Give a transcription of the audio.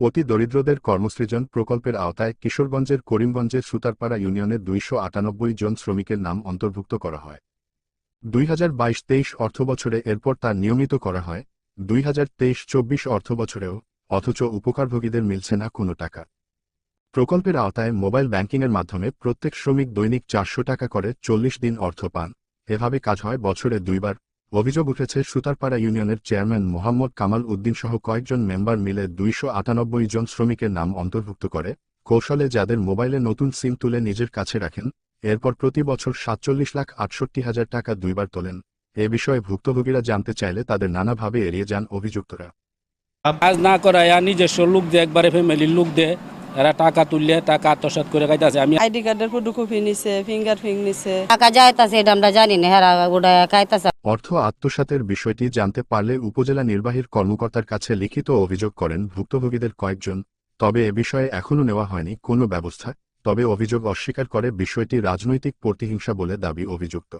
অতি দরিদ্রদের কর্মসৃজন প্রকল্পের আওতায় কিশোরগঞ্জের করিমগঞ্জের সুতারপাড়া ইউনিয়নের দুইশো আটানব্বই জন শ্রমিকের নাম অন্তর্ভুক্ত করা হয়। দুই হাজার বাইশ তেইশ অর্থবছরে এরপর তা নিয়মিত করা হয়, দুই হাজার তেইশ চব্বিশ অর্থবছরেও, অথচ উপকারভোগীদের মিলছে না কোনো টাকা। প্রকল্পের আওতায় মোবাইল ব্যাংকিংয়ের মাধ্যমে প্রত্যেক শ্রমিক দৈনিক চারশো টাকা করে চল্লিশ দিন অর্থ পান। এভাবে কাজ হয় বছরে দুইবার। অভিযোগ উঠেছে, সুতারপাড়া ইউনিয়নের চেয়ারম্যান মোহাম্মদ কামাল উদ্দিন সহ কয়েকজন মেম্বার মিলে দুইশো আটানব্বই জন শ্রমিকের নাম অন্তর্ভুক্ত করে। কৌশলে যাদের মোবাইলে নতুন সিম তুলে নিজের কাছে রাখেন, এরপর প্রতি বছর সাতচল্লিশ লাখ আটষট্টি হাজার টাকা দুইবার তোলেন। এ বিষয়ে ভুক্তভোগীরা জানতে চাইলে তাদের নানাভাবে এড়িয়ে যান অভিযুক্তরা। কাজ না করায় নিজস্ব লোক দিয়ে, একবারে ফ্যামিলির লোক দিয়ে এরা টাকা তুললে টাকা আত্মসাৎ করে খাইতেছে। আমি আইডি কার্ডের ফটোকপি নিছে ফিঙ্গার প্রিন্ট নিছে। টাকা যাইতাছে এটা আমরা জানি না হেরা ওটা খাইতাছে। অর্থ আত্মসাতের বিষয়টি জানতে পারলে উপজেলা নির্বাহীর কর্মকর্তার কাছে লিখিত অভিযোগ করেন ভুক্তভোগীদের কয়েকজন। তবে এ বিষয়ে এখনও নেওয়া হয়নি কোনো ব্যবস্থা। তবে অভিযোগ অস্বীকার করে বিষয়টি রাজনৈতিক প্রতিহিংসা বলে দাবি অভিযুক্ত।